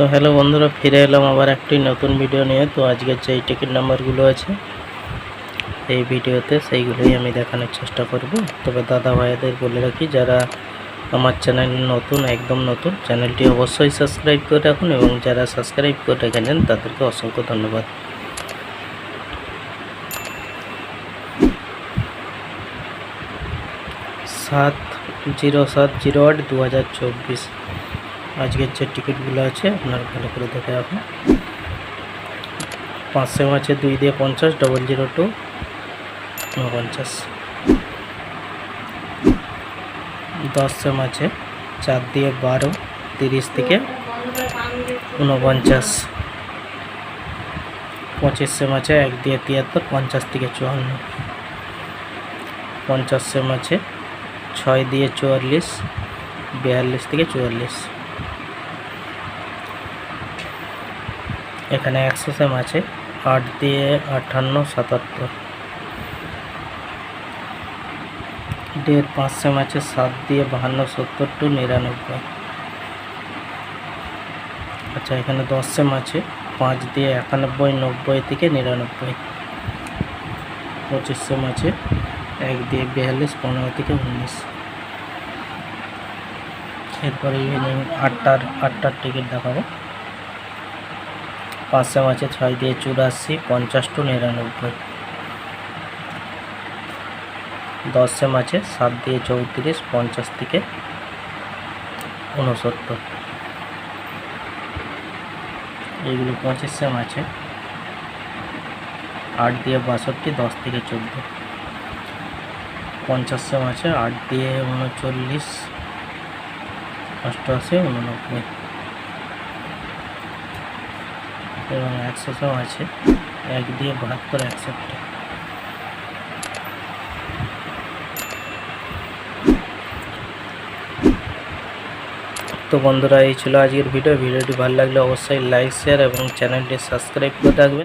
তো হ্যালো বন্ধুরা, ফিরে এলাম আবার একটি নতুন ভিডিও নিয়ে। তো আজকের যে টিকিট নাম্বারগুলো আছে, এই ভিডিওতে সেইগুলোই আমি দেখানোর চেষ্টা করব। তবে দাদা ভাইদের বলে রাখি, যারা আমার চ্যানেল নতুন, একদম নতুন চ্যানেলটি অবশ্যই সাবস্ক্রাইব করে রাখুন এবং যারা সাবস্ক্রাইব করে রেখেছেন তাদেরকে অসংখ্য ধন্যবাদ। সাত জিরো সাত জিরো আট দু হাজার চব্বিশ। আজকের যে টিকিটগুলো আছে, আপনারা ভালো করে দেখে রাখুন। পাঁচ সেম আছে, দুই দিয়ে পঞ্চাশ ডবল জিরো টু উনপঞ্চাশ। দশ সেম আছে, চার দিয়ে বারো, তিরিশ থেকে উনপঞ্চাশ। পঁচিশ সেম আছে, এক দিয়ে তিয়াত্তর, পঞ্চাশ থেকে চুয়ান্ন। পঞ্চাশ সেম আছে, ছয় দিয়ে চুয়াল্লিশ, বিয়াল্লিশ থেকে চুয়াল্লিশ। এখানে একশো সেম আছে আট দিয়ে আটান্ন সাতাত্তর। দেড় পাঁচ সেম আছে সাত দিয়ে বাহান্ন, সত্তর টু নিরানব্বই। আচ্ছা এখানে দশ সেম আছে পাঁচ দিয়ে একানব্বই, নব্বই থেকে নিরানব্বই। পঁচিশ সেম আছে এক দিয়ে বিয়াল্লিশ, পনেরো থেকে উনিশ। এরপরে আটটার আটটার টিকিট দেখাবো। পাঁচ সেম আছে ছয় দিয়ে চুরাশি, পঞ্চাশ টু নিরানব্বই। দশ সেম আছে সাত দিয়ে চৌত্রিশ, পঞ্চাশ থেকে উনসত্তর এইগুলো পঁচিশ সেম আছে আট দিয়ে বাষট্টি, দশ থেকে চোদ্দ। পঞ্চাশ সেম আছে আট দিয়ে উনচল্লিশ, অষ্টআশি, উননব্বই। এবং একশো সেম আছে। এক দিয়ে ভাগ করে একশোটা তো বন্ধুরা, এই ছিল আজকের ভিডিও ভিডিওটি ভালো লাগলে অবশ্যই লাইক শেয়ার এবং চ্যানেলটি সাবস্ক্রাইব করে রাখবেন।